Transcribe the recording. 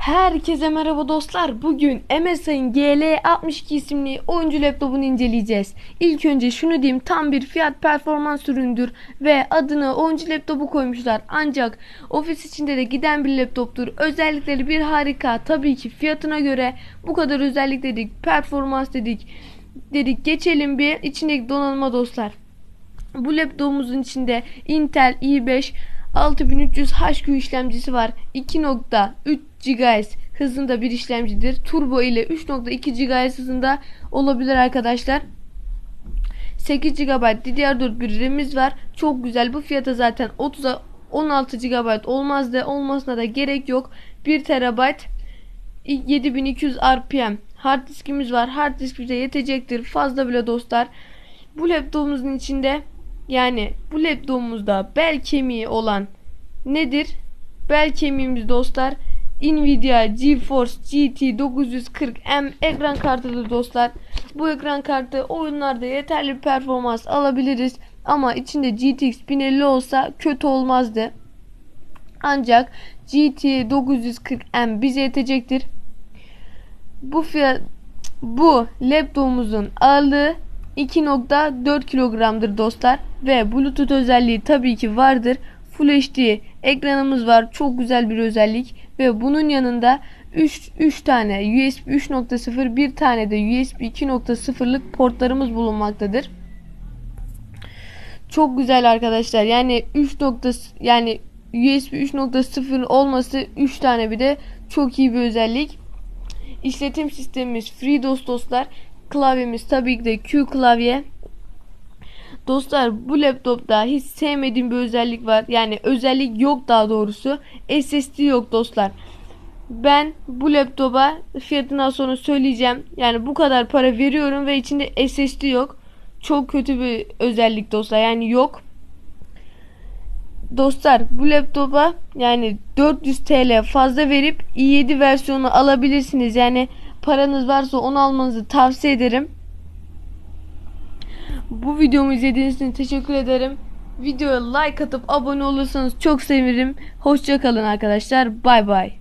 Herkese merhaba dostlar. Bugün MSI'ın GL62 isimli oyuncu laptopunu inceleyeceğiz. İlk önce şunu diyeyim tam bir fiyat performans üründür ve adını oyuncu laptopu koymuşlar. Ancak ofis içinde de giden bir laptoptur. Özellikleri bir harika. Tabii ki fiyatına göre bu kadar özellik dedik, performans dedik. Dedik geçelim bir içindeki donanıma dostlar. Bu laptopumuzun içinde Intel i5 6300 HQ işlemcisi var. 2.3 GHz hızında bir işlemcidir. Turbo ile 3.2 GHz hızında olabilir arkadaşlar. 8 GB DDR4 bir RAM'imiz var. Çok güzel. Bu fiyata zaten 30'a 16 GB olmaz da olmasına da gerek yok. 1 TB 7200 RPM hard diskimiz var. Hard disk bize yetecektir. Fazla bile dostlar. Bu laptopumuzun içinde yani bu laptopumuzda bel kemiği olan nedir? Bel kemiğimiz dostlar Nvidia GeForce GT 940M ekran kartıdır dostlar. Bu ekran kartı oyunlarda yeterli performans alabiliriz. Ama içinde GTX 1050 olsa kötü olmazdı. Ancak GT 940M bize yetecektir. Bu fiyat bu laptopumuzun ağırlığı 2.4 kilogramdır dostlar ve Bluetooth özelliği tabii ki vardır. Full HD ekranımız var. Çok güzel bir özellik ve bunun yanında 3 3 tane USB 3.0 bir tane de USB 2.0'lık portlarımız bulunmaktadır. Çok güzel arkadaşlar. Yani 3 nokta yani USB 3.0 olması 3 tane bir de çok iyi bir özellik. İşletim sistemimiz FreeDOS dostlar. Klavyemiz tabii ki de Q klavye. Dostlar bu laptopta hiç sevmediğim bir özellik var. Yani özellik yok daha doğrusu. SSD yok dostlar. Ben bu laptopa fiyatından sonra söyleyeceğim. Yani bu kadar para veriyorum ve içinde SSD yok. Çok kötü bir özellik dostlar. Yani yok. Dostlar bu laptopa yani 400 TL fazla verip i7 versiyonu alabilirsiniz. Yani paranız varsa onu almanızı tavsiye ederim. Bu videomu izlediğiniz için teşekkür ederim. Videoya like atıp abone olursanız çok sevinirim. Hoşçakalın arkadaşlar. Bay bay.